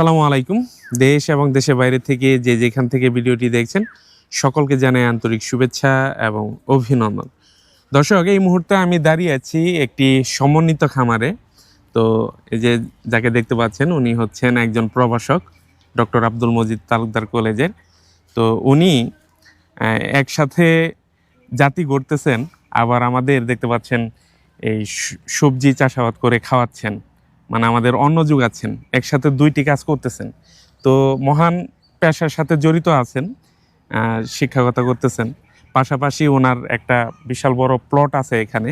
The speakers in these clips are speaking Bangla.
আসসালামু আলাইকুম। দেশ এবং দেশের বাইরে থেকে যে যেখান থেকে ভিডিওটি দেখছেন, সকলকে জানাই আন্তরিক শুভেচ্ছা এবং অভিনন্দন। দর্শক, এই মুহূর্তে আমি দাঁড়িয়ে আছি একটি সমন্বিত খামারে। তো এই যে যাকে দেখতে পাচ্ছেন, উনি হচ্ছেন একজন প্রভাষক, ডক্টর আব্দুল মজিদ তালুকদার কলেজের। তো উনি একসাথে জাতি গড়তেছেন, আবার আমাদের দেখতে পাচ্ছেন এই সবজি চাষাবাদ করে খাওয়াচ্ছেন। মানে আমাদের অন্য যুগ আছেন একসাথে দুইটি কাজ করতেছেন। তো মহান পেশার সাথে জড়িত আছেন আহ, শিক্ষকতা করতেছেন। পাশাপাশি ওনার একটা বিশাল বড় প্লট আছে এখানে।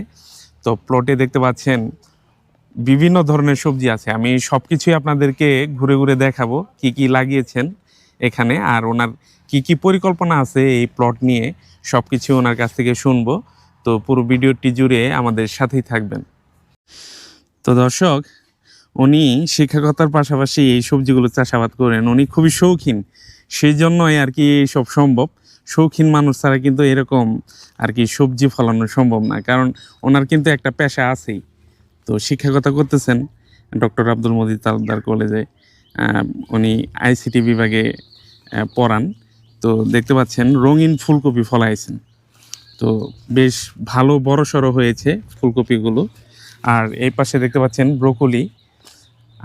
তো প্লটে দেখতে পাচ্ছেন বিভিন্ন ধরনের সবজি আছে। আমি সব কিছুই আপনাদেরকে ঘুরে ঘুরে দেখাবো কি কি লাগিয়েছেন এখানে। আর ওনার কি কি পরিকল্পনা আছে এই প্লট নিয়ে সব কিছু ওনার কাছ থেকে শুনব। তো পুরো ভিডিওটি জুড়ে আমাদের সাথেই থাকবেন। তো দর্শক উনি শিক্ষকতার পাশাপাশি এই সবজিগুলো চাষাবাদ করেন। উনি খুবই শৌখিন। সেই জন্যই আর কি সব সম্ভব। শৌখিন মানুষ ছাড়া কিন্তু এরকম আর কি সবজি ফলানো সম্ভব না। কারণ ওনার কিন্তু একটা পেশা আছেই। তো শিক্ষকতা করতেছেন ডক্টর আব্দুল মজিদ তালদার কলেজে। উনি আইসিটি বিভাগে পড়ান। তো দেখতে পাচ্ছেন রঙিন ফুলকপি ফলাইছেন। তো বেশ ভালো বড় সড়ো হয়েছে ফুলকপিগুলো। আর এই পাশে দেখতে পাচ্ছেন ব্রোকলি।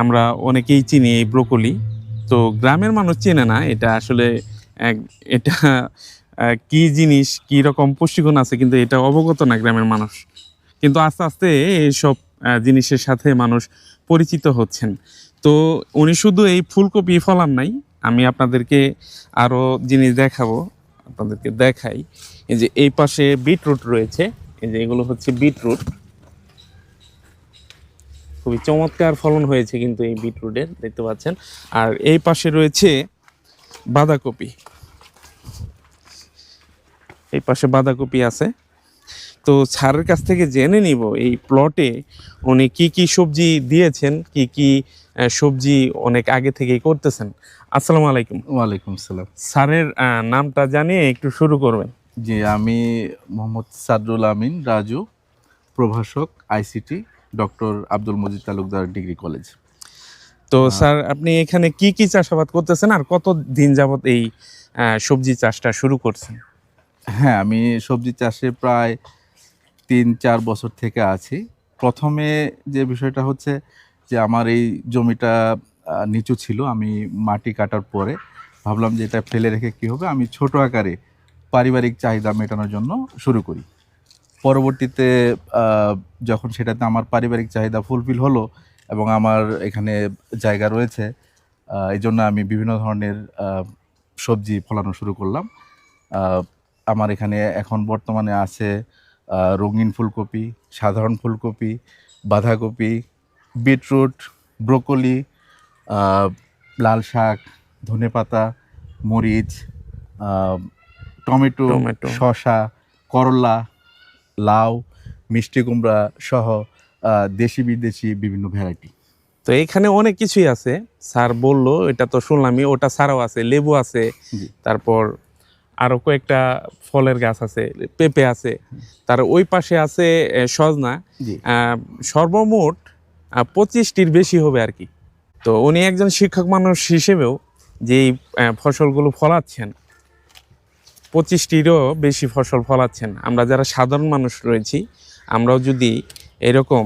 আমরা অনেকেই চিনি এই ব্রোকলি। তো গ্রামের মানুষ চেনে না এটা আসলে এটা কি জিনিস, কি রকম পুষ্টিগুণ আছে, কিন্তু এটা অবগত না গ্রামের মানুষ। কিন্তু আস্তে আস্তে এইসব জিনিসের সাথে মানুষ পরিচিত হচ্ছেন। তো উনি শুধু এই ফুলকপি ফলান নাই, আমি আপনাদেরকে আরও জিনিস দেখাবো, আপনাদেরকে দেখাই। এই যে এই পাশে বিটরুট রয়েছে, এই যে এগুলো হচ্ছে বিটরুট। খুবই চমৎকার ফলন হয়েছে কিন্তু এই বিটরুটের দেখতে পাচ্ছেন। আর এই পাশে রয়েছে বাঁধাকপি। এই পাশে বাঁধাকপি আছে। তো স্যারের কাছ থেকে জেনে নিব এই প্লটে উনি কি কি সবজি দিয়েছেন কি কি সবজি অনেক আগে থেকেই করতেছেন। আসসালামু আলাইকুম। ওয়ালাইকুম সালাম। স্যারের নামটা জানিয়ে একটু শুরু করবেন। জি আমি মোহাম্মদ সাদরুল আমিন রাজু প্রভাষক ICT doctor Abdul Majid Talukdar degree college. তো স্যার আপনি এখানে কি কি চাষাবাদ করতেছেন আর কত দিন যাবত এই সবজি চাষটা শুরু করছেন? হ্যাঁ আমি সবজি চাষে প্রায় তিন চার বছর থেকে আছি। প্রথমে যে বিষয়টা হচ্ছে যে আমার এই জমিটা নিচু ছিল আমি মাটি কাটার পরে ভাবলাম যে এটা ফেলে রেখে কী হবে আমি ছোট আকারে পারিবারিক চাহিদা মেটানোর জন্য শুরু করি। পরবর্তীতে যখন সেটাতে আমার পারিবারিক চাহিদা ফুলফিল হলো এবং আমার এখানে জায়গা রয়েছে এই জন্য আমি বিভিন্ন ধরনের সবজি ফলানো শুরু করলাম আমার এখানে এখন বর্তমানে আছে রঙিন ফুলকপি সাধারণ ফুলকপি বাঁধাকপি বিটরুট ব্রোকলি লাল শাক ধনেপাতা মরিচ টমেটো টমেটো। শসা করলা লাউ মিষ্টি কুমড়া সহ দেশি বিদেশি বিভিন্ন ভ্যারাইটি তো এখানে অনেক কিছুই আছে। স্যার বলল এটা তো শুনলামই ওটা ছাড়াও আছে লেবু আছে তারপর আরও কয়েকটা ফলের গাছ আছে পেঁপে আছে তার ওই পাশে আছে সজনা। সর্বমোট পঁচিশটির বেশি হবে আর কি। তো উনি একজন শিক্ষক মানুষ হিসেবেও যেই ফসলগুলো ফলাচ্ছেন পঁচিশটিরও বেশি ফসল ফলাচ্ছেন। আমরা যারা সাধারণ মানুষ রয়েছি, আমরাও যদি এরকম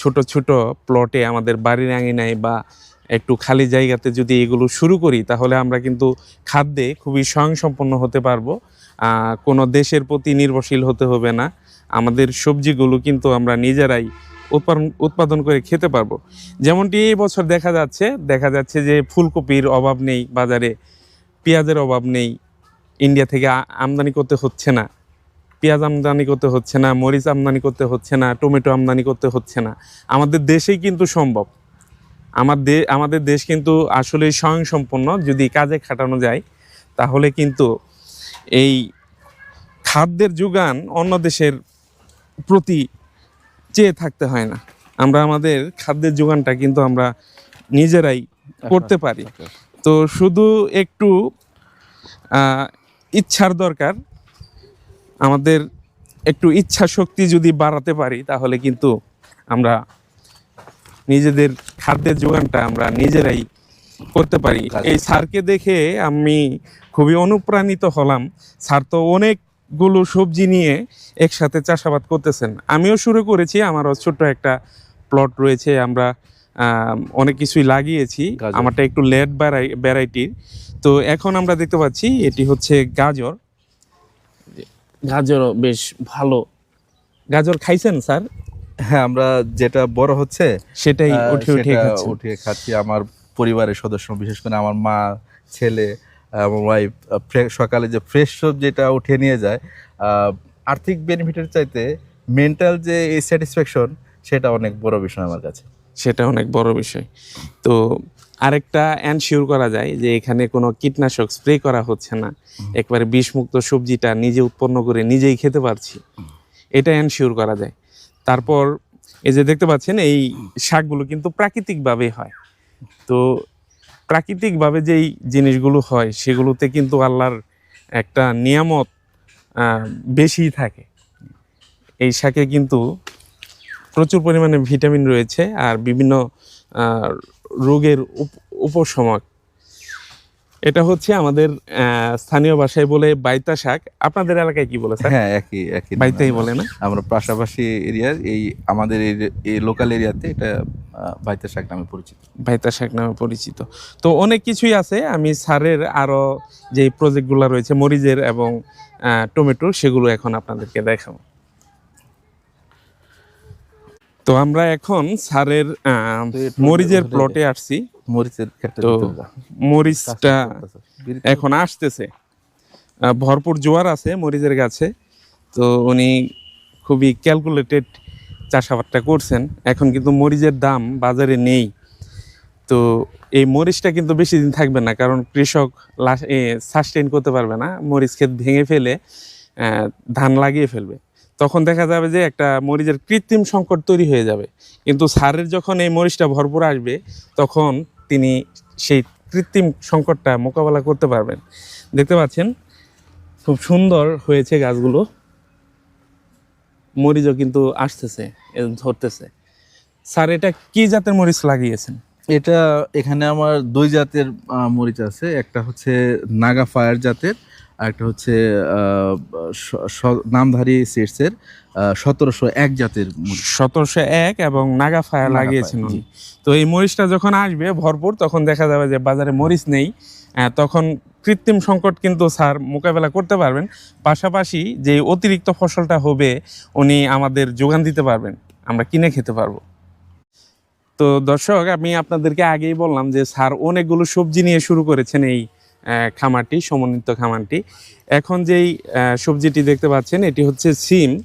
ছোট ছোট প্লটে আমাদের বাড়ির আঙিনায় বা একটু খালি জায়গাতে যদি এগুলো শুরু করি, তাহলে আমরা কিন্তু খাদ্যে খুবই স্বয়ংসম্পন্ন হতে পারব। কোনো দেশের প্রতি নির্ভরশীল হতে হবে না। আমাদের সবজিগুলো কিন্তু আমরা নিজেরাই উৎপাদন উৎপাদন করে খেতে পারব। যেমনটি এই বছর দেখা যাচ্ছে দেখা যাচ্ছে যে ফুলকপির অভাব নেই, বাজারে পেঁয়াজের অভাব নেই ইন্ডিয়া থেকে আমদানি করতে হচ্ছে না। পেঁয়াজ আমদানি করতে হচ্ছে না মরিচ আমদানি করতে হচ্ছে না টমেটো আমদানি করতে হচ্ছে না। আমাদের দেশেই কিন্তু সম্ভব। আমার দে আমাদের দেশ কিন্তু আসলে স্বয়ংসম্পন্ন যদি কাজে খাটানো যায় তাহলে কিন্তু এই খাদ্যের যোগান অন্য দেশের প্রতি চেয়ে থাকতে হয় না। আমরা আমাদের খাদ্যের যোগানটা কিন্তু আমরা নিজেরাই করতে পারি। তো শুধু একটু ইচ্ছার দরকার। আমাদের একটু ইচ্ছা শক্তি যদি বাড়াতে পারি তাহলে কিন্তু আমরা নিজেদের খাদ্যের যোগানটা আমরা নিজেরাই করতে পারি। এই স্যারকে দেখে আমি খুবই অনুপ্রাণিত হলাম। স্যার তো অনেকগুলো সবজি নিয়ে একসাথে চাষাবাদ করতেছেন। আমিও শুরু করেছি আমারও ছোট্ট একটা প্লট রয়েছে আমরা আম, অনেক কিছুই লাগিয়েছি। আমারটা একটু লেট ভ্যারাইটির তো এখন আমরা দেখতে পাচ্ছি এটি হচ্ছে গাজর। গাজরও বেশ ভালো। গাজর খাইছেন স্যার? হ্যাঁ আমরা যেটা বড় হচ্ছে সেটাই উঠে উঠে উঠিয়ে খাচ্ছি। আমার পরিবারের সদস্য বিশেষ করে আমার মা ছেলে আমার ওয়াইফ সকালে যে ফ্রেশ সবজিটা উঠে নিয়ে যায় আহ, আর্থিক বেনিফিটের চাইতে মেন্টাল যে এই স্যাটিসফ্যাকশন সেটা অনেক বড় বিষয় আমার কাছে। সেটা অনেক বড় বিষয়। তো আরেকটা এনশিওর করা যায় যে এখানে কোনো কীটনাশক স্প্রে করা হচ্ছে না। একবারে বিষমুক্ত সবজিটা নিজে উৎপন্ন করে নিজেই খেতে পারছি। এটা এনশিওর করা যায়। তারপর এই যে দেখতে পাচ্ছেন, এই শাকগুলো কিন্তু প্রাকৃতিকভাবে হয়। তো প্রাকৃতিকভাবে যেই জিনিসগুলো হয়, সেগুলোতে কিন্তু আল্লাহর একটা নিয়ামত বেশি থাকে। এই শাকে কিন্তু প্রচুর পরিমাণে ভিটামিন রয়েছে আর বিভিন্ন রোগের উপ- উপশমক। এটা হচ্ছে আমাদের স্থানীয় ভাষায় বলে বাইতা শাক। আপনাদের এলাকায় কি বলে হ্যাঁ একই একই। বাইতাই বলে না? আমরা পাশাপাশি এরিয়া এই আমাদের এই- লোকাল এরিয়াতে এটা বাইতা শাক নামে পরিচিত। বাইতা শাক নামে পরিচিত। তো অনেক কিছুই আছে। আমি সারের আরও যে প্রজেক্টগুলো রয়েছে মরিচের এবং টমেটো সেগুলো এখন আপনাদেরকে দেখাবো। তো আমরা এখন স্যারের একটু মরিচের প্লটে আসছি। মরিচের তো মরিচটা এখন আসতেছে। ভরপুর জোয়ার আছে মরিচের গাছে। তো উনি খুবই ক্যালকুলেটেড চাষাবাদটা করছেন। এখন কিন্তু মরিচের দাম বাজারে নেই। তো এই মরিচটা কিন্তু বেশি দিন থাকবে না কারণ কৃষক সাস্টেইন করতে পারবে না। মরিচ ক্ষেত ভেঙে ফেলে ধান লাগিয়ে ফেলবে। তখন দেখা যাবে যে একটা মরিচের কৃত্রিম সংকট তৈরি হয়ে যাবে। কিন্তু সারের যখন এই মরিচটা ভরপুর আসবে, তখন তিনি সেই কৃত্রিম সংকটটা মোকাবেলা করতে পারবেন। দেখতে পাচ্ছেন, খুব সুন্দর হয়েছে গাছগুলো। মরিচও কিন্তু আসতেছে ধরতেছে। স্যার, এটা কি জাতের মরিচ লাগিয়েছেন? এটা এখানে আমার দুই জাতের মরিচ আছে। একটা হচ্ছে নাগা ফায়ার জাতের আর একটা হচ্ছে নামধারী সিটসের সতেরোশো এক জাতের সতেরোশো এক এবং নাগা ফায়া লাগিয়েছেন তো এই মরিচটা যখন আসবে ভরপুর তখন দেখা যাবে যে বাজারে মরিচ নেই তখন কৃত্রিম সংকট কিন্তু স্যার মোকাবেলা করতে পারবেন। পাশাপাশি যে অতিরিক্ত ফসলটা হবে উনি আমাদের যোগান দিতে পারবেন। আমরা কিনে খেতে পারব। তো দর্শক আমি আপনাদেরকে আগেই বললাম যে স্যার অনেকগুলো সবজি নিয়ে শুরু করেছেন এই খামারটি সমন্বিত খামারটি। এখন যেই সবজিটি দেখতে পাচ্ছেন এটি হচ্ছে সিম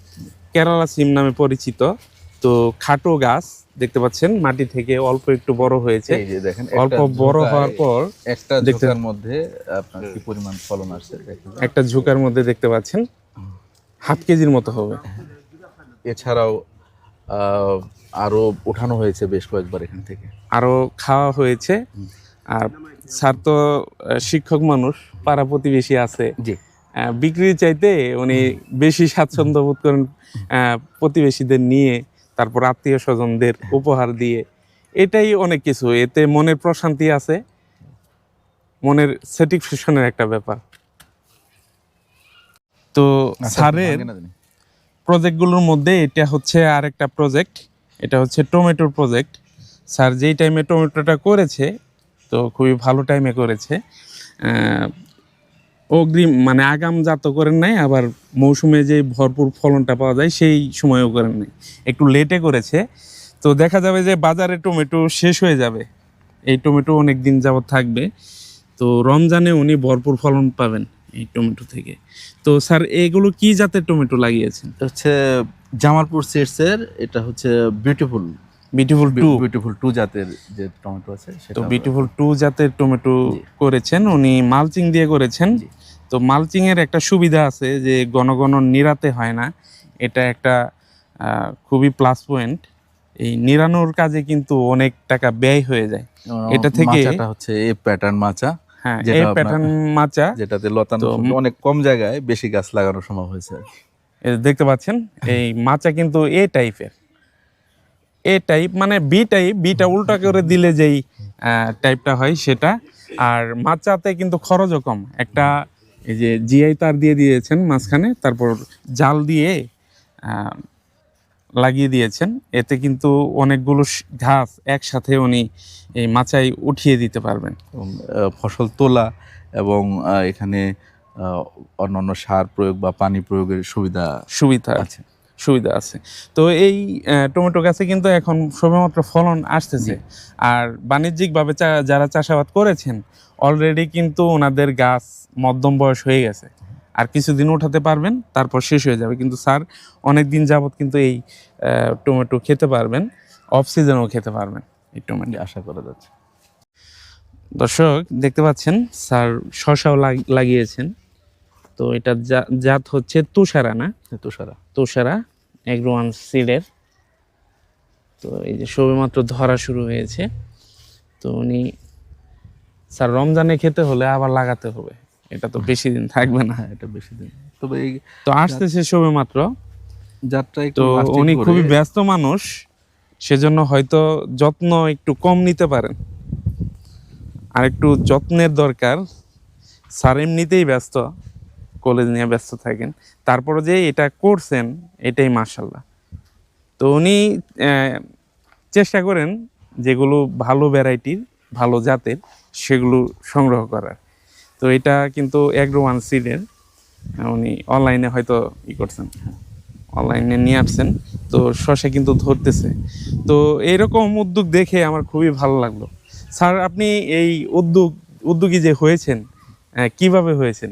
কেরালা সিম নামে পরিচিত। তো খাটো গাছ দেখতে পাচ্ছেন মাটি থেকে অল্প একটু বড় হয়েছে। দেখেন অল্প বড় হওয়ার পর একটা দেখতে- মধ্যে আপনার কি পরিমাণ ফলন আসছে একটা ঝুঁকার মধ্যে দেখতে পাচ্ছেন হাফ কেজির মতো হবে। এছাড়াও আহ, আরও উঠানো হয়েছে বেশ কয়েকবার এখান থেকে। আরও খাওয়া হয়েছে। আর স্যার তো শিক্ষক মানুষ পাড়া প্রতিবেশী আছে। জি। বিক্রির চাইতে উনি বেশি স্বাচ্ছন্দ্য বোধ করেন প্রতিবেশীদের নিয়ে তারপর আত্মীয় স্বজনদের উপহার দিয়ে। এটাই অনেক কিছু। এতে মনের প্রশান্তি আছে। মনের স্যাটিসফ্যাকশনের একটা ব্যাপার। তো আচ্ছা, স্যারের প্রজেক্টগুলোর মধ্যে এটা হচ্ছে আরেকটা প্রজেক্ট। এটা হচ্ছে টমেটোর প্রজেক্ট। স্যার যেই টাইমে টমেটোটা করেছে তো খুবই ভালো টাইমে করেছে। অগ্রিম মানে আগাম জাত করেন নাই, আবার মৌসুমে যে ভরপুর ফলনটা পাওয়া যায়, সেই সময়ও করেন নাই। একটু লেটে করেছে। তো দেখা যাবে যে বাজারে টমেটো শেষ হয়ে যাবে। এই টমেটো অনেক দিন যাবত থাকবে। তো রমজানে উনি ভরপুর ফলন পাবেন এই টমেটো থেকে। তো স্যার, এগুলো কি জাতের টমেটো লাগিয়েছেন? হচ্ছে জামালপুর সিটসের এটা হচ্ছে beautiful beautiful two beautiful two জাতের যে টমেটো আছে তো বিউটিফুল টু জাতের টমেটো করেছেন। উনি মালচিং দিয়ে করেছেন। তো মালচিং এর একটা সুবিধা আছে যে ঘন ঘন নিরাতে হয় না। এটা একটা খুবই প্লাস পয়েন্ট এই নিরানোর কাজে কিন্তু অনেক টাকা ব্যয় হয়ে যায়। এটা থেকে- মাচাটা হচ্ছে এই প্যাটার্ন মাচা। হ্যাঁ এই প্যাটার্ন মাচা। যেটাতে লতানো অনেক কম জায়গায় বেশি গাছ লাগানো সম্ভব হয়েছে দেখতে পাচ্ছেন? এই মাচা কিন্তু এ টাইপের এ টাইপ মানে বি টাইপ বিটা উল্টা করে দিলে যেই টাইপটা হয় সেটা। আর মাচাতে কিন্তু খরচও কম। একটা এই যে জিআই তার দিয়ে দিয়েছেন মাঝখানে তারপর জাল দিয়ে লাগিয়ে দিয়েছেন। এতে কিন্তু অনেকগুলো ঘাস একসাথে উনি এই মাচায় উঠিয়ে দিতে পারবেন। ফসল তোলা এবং এখানে অন্যান্য সার প্রয়োগ বা পানি প্রয়োগের সুবিধা সুবিধা আছে। সুবিধা আছে। তো এই টমেটো গাছে কিন্তু এখন সবেমাত্র ফলন আসতেছে। আর বাণিজ্যিকভাবে যারা চাষাবাদ করেছেন অলরেডি কিন্তু ওনাদের গাছ মধ্যম বয়স হয়ে গেছে। আর কিছুদিন উঠাতে পারবেন তারপর শেষ হয়ে যাবে। কিন্তু স্যার অনেক দিন যাবত কিন্তু এই টমেটো খেতে পারবেন অফ সিজনেও খেতে পারবেন এই টমেটো। আশা করা যাচ্ছে। দর্শক দেখতে পাচ্ছেন স্যার শশাও লাগিয়েছেন। তো এটা জাত হচ্ছে তুষারা না? তুষারা। তুষারা এগ্রোয়ান সিডের। তো এই যে সবেমাত্র ধরা শুরু হয়েছে। তো উনি স্যার রমজানে খেতে হলে আবার লাগাতে হবে। এটা তো বেশি দিন থাকবে না। হ্যাঁ এটা বেশি দিন। তবে তো আসতেছে সবেমাত্র। যাত্রা একটু তো উনি খুবই ব্যস্ত মানুষ। সেজন্য হয়তো যত্ন একটু কম নিতে পারেন। আর একটু যত্নের দরকার। স্যার এমনিতেই ব্যস্ত। কলেজ নিয়ে ব্যস্ত থাকেন। তারপরে যে এটা করছেন, এটাই মার্শাল্লাহ তো উনি চেষ্টা করেন যেগুলো ভালো ভ্যারাইটির, ভালো জাতের, সেগুলো সংগ্রহ করার। তো এটা কিন্তু অ্যাগ্রো ওয়ান সিডের উনি অনলাইনে হয়তো ই করছেন, অনলাইনে নিয়ে আসছেন। তো শশা কিন্তু ধরতেছে। তো এইরকম উদ্যোগ দেখে আমার খুবই ভালো লাগল। স্যার, আপনি এই উদ্যোগ, উদ্যোগী যে হয়েছেন কীভাবে হয়েছেন?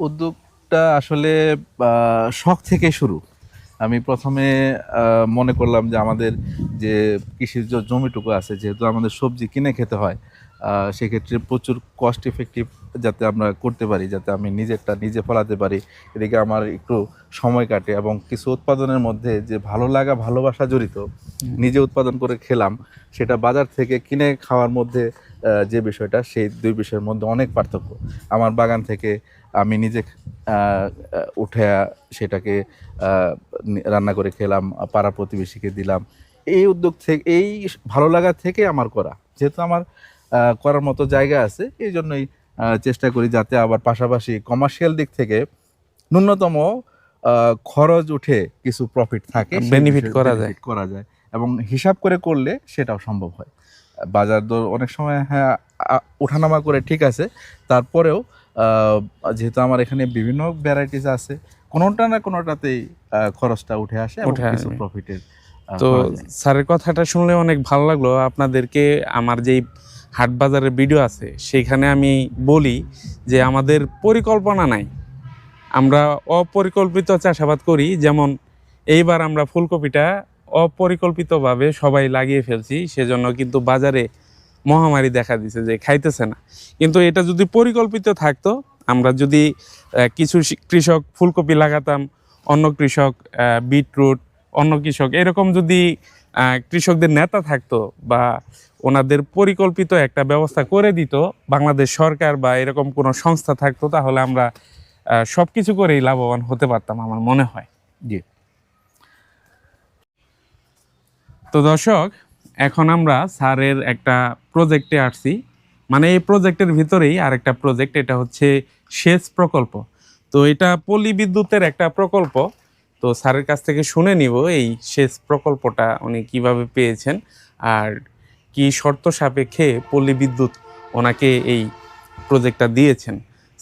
উদ্যোগটা আসলে শখ থেকে শুরু। আমি প্রথমে মনে করলাম যে আমাদের যে কৃষির যে জমিটুকু আছে যেহেতু আমাদের সবজি কিনে খেতে হয় সেক্ষেত্রে প্রচুর কস্ট ইফেক্টিভ যাতে আমরা করতে পারি যাতে আমি নিজেরটা নিজে ফলাতে পারি। এদিকে আমার একটু সময় কাটে এবং কিছু উৎপাদনের মধ্যে যে ভালো লাগা ভালোবাসা জড়িত নিজে উৎপাদন করে খেলাম সেটা বাজার থেকে কিনে খাওয়ার মধ্যে যে বিষয়টা সেই দুই বিষয়ের মধ্যে অনেক পার্থক্য। আমার বাগান থেকে আমি নিজে উঠে সেটাকে রান্না করে খেলাম পাড়া প্রতিবেশীকে দিলাম। এই উদ্যোগ থেকে এই ভালো লাগা থেকে আমার করা। যেহেতু আমার করার মতো জায়গা আছে এই জন্যই চেষ্টা করি যাতে আবার পাশাপাশি কমার্শিয়াল দিক থেকে ন্যূনতম খরচ উঠে কিছু প্রফিট থাকে বেনিফিট করা যায়। করা যায়। এবং হিসাব করে করলে সেটাও সম্ভব হয়। বাজার দর অনেক সময় হ্যাঁ ওঠানামা করে ঠিক আছে তারপরেও যেহেতু আমার এখানে বিভিন্ন ভ্যারাইটিস আছে কোনোটা না কোনোটাতেই খরচটা উঠে আসে উঠে কিছু আসে। প্রফিটের তো স্যারের কথাটা শুনলে অনেক ভালো লাগল। আপনাদেরকে আমার যেই হাট বাজারের ভিডিও আছে সেখানে আমি বলি যে আমাদের পরিকল্পনা নাই। আমরা অপরিকল্পিত চাষাবাদ করি যেমন এইবার আমরা ফুলকপিটা অপরিকল্পিতভাবে সবাই লাগিয়ে ফেলছি সেজন্য কিন্তু বাজারে মহামারী দেখা দিছে যে খাইতেছে না। কিন্তু এটা যদি পরিকল্পিত থাকতো আমরা যদি কিছু কৃষক ফুলকপি লাগাতাম অন্য কৃষক বিটরুট অন্য কৃষক এরকম যদি কৃষকদের নেতা থাকতো বা ওনাদের পরিকল্পিত একটা ব্যবস্থা করে দিত বাংলাদেশ সরকার বা এরকম কোনো সংস্থা থাকতো তাহলে আমরা সব কিছু করেই লাভবান হতে পারতাম আমার মনে হয়। জি। তো দর্শক এখন আমরা স্যারের একটা প্রজেক্টে আসছি। মানে এই প্রজেক্টের ভিতরেই আরেকটা প্রজেক্ট এটা হচ্ছে সেচ প্রকল্প। তো এটা পল্লী বিদ্যুতের একটা প্রকল্প। তো স্যারের কাছ থেকে শুনে নিব এই সেচ প্রকল্পটা উনি কীভাবে পেয়েছেন আর কি শর্ত সাপেক্ষে পল্লী বিদ্যুৎ ওনাকে এই প্রজেক্টটা দিয়েছেন।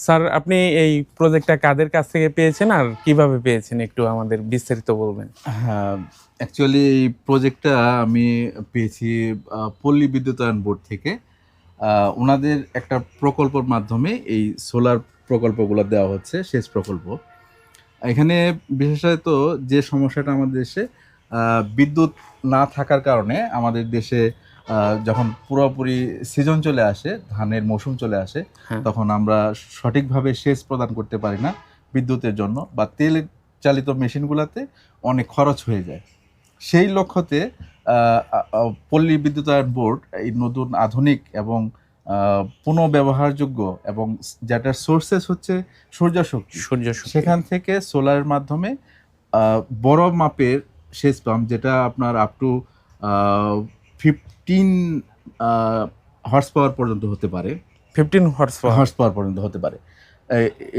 স্যার, আপনি এই প্রজেক্টটা কাদের কাছ থেকে পেয়েছেন আর কীভাবে পেয়েছেন? একটু আমাদের বিস্তারিত বলবেন। হ্যাঁ অ্যাকচুয়ালি এই প্রজেক্টটা আমি পেয়েছি পল্লী বিদ্যুতায়ন বোর্ড থেকে। ওনাদের একটা প্রকল্পের মাধ্যমে এই সোলার প্রকল্পগুলো দেওয়া হচ্ছে, সেচ প্রকল্প। এখানে বিশেষত যে সমস্যাটা আমাদের দেশে বিদ্যুৎ না থাকার কারণে আমাদের দেশে যখন পুরোপুরি সিজন চলে আসে ধানের মৌসুম চলে আসে হ্যাঁ। তখন আমরা সঠিকভাবে সেচ প্রদান করতে পারি না বিদ্যুতের জন্য বা তেল চালিত মেশিনগুলোতে অনেক খরচ হয়ে যায়। সেই লক্ষ্যতে পল্লী বিদ্যুতায়ন বোর্ড এই নতুন আধুনিক এবং পুনঃব্যবহারযোগ্য এবং যেটার সোর্সেস হচ্ছে সূর্য শক্তি সূর্য সেখান থেকে সোলারের মাধ্যমে বড় মাপের সেচ পাম্প যেটা আপনার up to fifteen horse power পর্যন্ত হতে পারে। ফিফটিন হর্স হর্স পাওয়ার পর্যন্ত হতে পারে।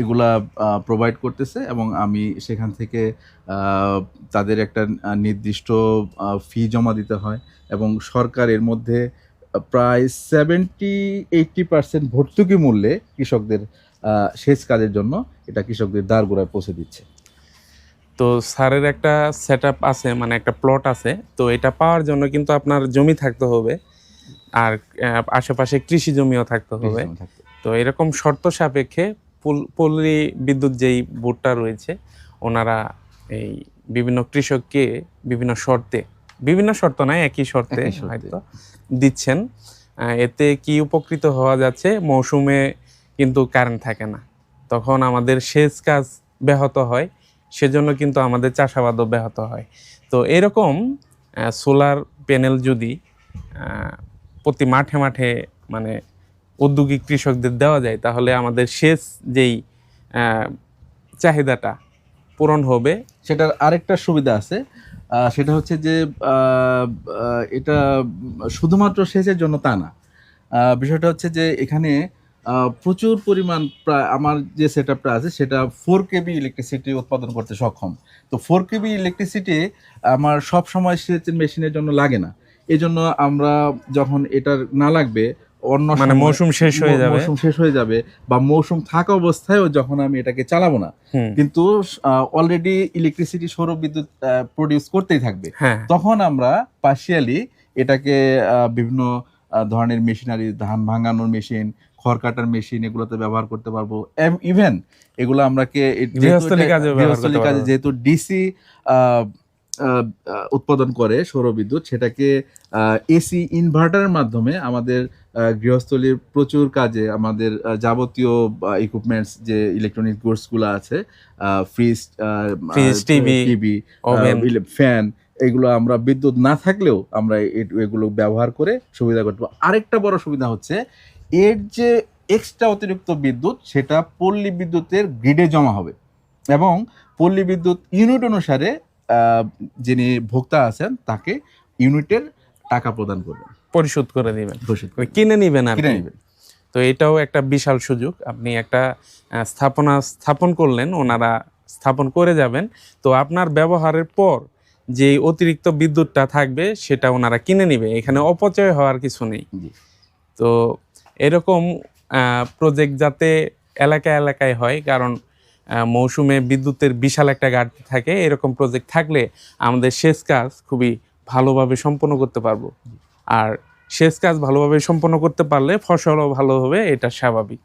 এগুলা প্রোভাইড করতেছে এবং আমি সেখান থেকে তাদের একটা নির্দিষ্ট ফি জমা দিতে হয় এবং সরকার এর মধ্যে প্রায় সেভেন্টি এইটটি পার্সেন্ট ভর্তুকি মূল্যে কৃষকদের সেচ কাজের জন্য এটা কৃষকদের দ্বার গোড়ায় পৌঁছে দিচ্ছে। তো স্যারের একটা সেট আছে মানে একটা প্লট আছে। তো এটা পাওয়ার জন্য কিন্তু আপনার জমি থাকতে হবে। আর আশেপাশে কৃষি জমিও থাকতে হবে। তো এরকম শর্ত সাপেক্ষে পুল- পল্লী বিদ্যুৎ যেই বোর্ডটা রয়েছে ওনারা এই বিভিন্ন কৃষককে বিভিন্ন শর্তে বিভিন্ন শর্ত নয় একই শর্তে হয়তো দিচ্ছেন। এতে কি উপকৃত হওয়া যাচ্ছে? মৌসুমে কিন্তু কারেন্ট থাকে না। তখন আমাদের সেচ কাজ ব্যাহত হয়। সেজন্য কিন্তু আমাদের চাষাবাদও ব্যাহত হয়। তো এরকম সোলার প্যানেল যদি প্রতি মাঠে মাঠে মানে উদ্যোগী কৃষকদের দেওয়া যায়, তাহলে আমাদের সেচ যেই চাহিদাটা পূরণ হবে। সেটার আরেকটা সুবিধা আছে সেটা হচ্ছে যে এটা শুধুমাত্র সেচের জন্য তা না। বিষয়টা হচ্ছে যে এখানে প্রচুর পরিমাণ প্রায় আমার যে সেট আছে সেটা ফোর কেবি ইলেকট্রিসিটি উৎপাদন করতে সক্ষম। তো ফোর কেবি ইলেকট্রিসিটি আমার সব সময় সেচের মেশিনের জন্য লাগে না। এই জন্য আমরা যখন এটার না লাগবে অন্য মানে মৌসুম শেষ হয়ে যাবে। মৌসুম শেষ হয়ে যাবে বা মৌসুম থাকা অবস্থায়ও যখন আমি এটাকে চালাবো না কিন্তু অলরেডি ইলেকট্রিসিটি সৌর বিদ্যুৎ প্রডিউস করতেই থাকবে। হ্যাঁ। তখন আমরা পার্শিয়ালি এটাকে বিভিন্ন ধরনের মেশিনারি ধান ভাঙানোর মেশিন খড় কাটার মেশিন এগুলোতে ব্যবহার করতে পারব। ইভেন এগুলো আমরাকে গৃহস্থলী কাজে যেহেতু ডিসি উৎপাদন করে সৌর বিদ্যুৎ সেটাকে এসি ইনভার্টারের মাধ্যমে আমাদের গৃহস্থলীর প্রচুর কাজে আমাদের যাবতীয় ইকুইপমেন্টস যে ইলেকট্রনিক গুডসগুলো আছে ফ্রিজ টিভি ফ্যান এগুলো আমরা বিদ্যুৎ না থাকলেও আমরা এগুলো ব্যবহার করে সুবিধা করতে পারব। আরেকটা বড় সুবিধা হচ্ছে এর যে এক্সট্রা অতিরিক্ত বিদ্যুৎ সেটা পল্লী বিদ্যুতের গ্রিডে জমা হবে। এবং পল্লী বিদ্যুৎ ইউনিট অনুসারে যিনি ভোক্তা আছেন তাকে ইউনিটের টাকা প্রদান করবেন। পরিশোধ করে দিবেন। কিনে নিবেন আর কিনে নেবেন। তো এটাও একটা বিশাল সুযোগ। আপনি একটা স্থাপনা স্থাপন করলেন ওনারা স্থাপন করে যাবেন। তো আপনার ব্যবহারের পর যে অতিরিক্ত বিদ্যুৎটা থাকবে সেটা ওনারা কিনে নিবে। এখানে অপচয় হওয়ার কিছু নেই। তো এরকম প্রজেক্ট যাতে এলাকা এলাকায় হয়, কারণ মৌসুমে বিদ্যুতের বিশাল একটা ঘাটতি থাকে, এরকম প্রজেক্ট থাকলে আমাদের সেচ কাজ খুবই ভালোভাবে সম্পন্ন করতে পারব। আর সেচ কাজ ভালোভাবে সম্পন্ন করতে পারলে ফসলও ভালো হবে, এটা স্বাভাবিক।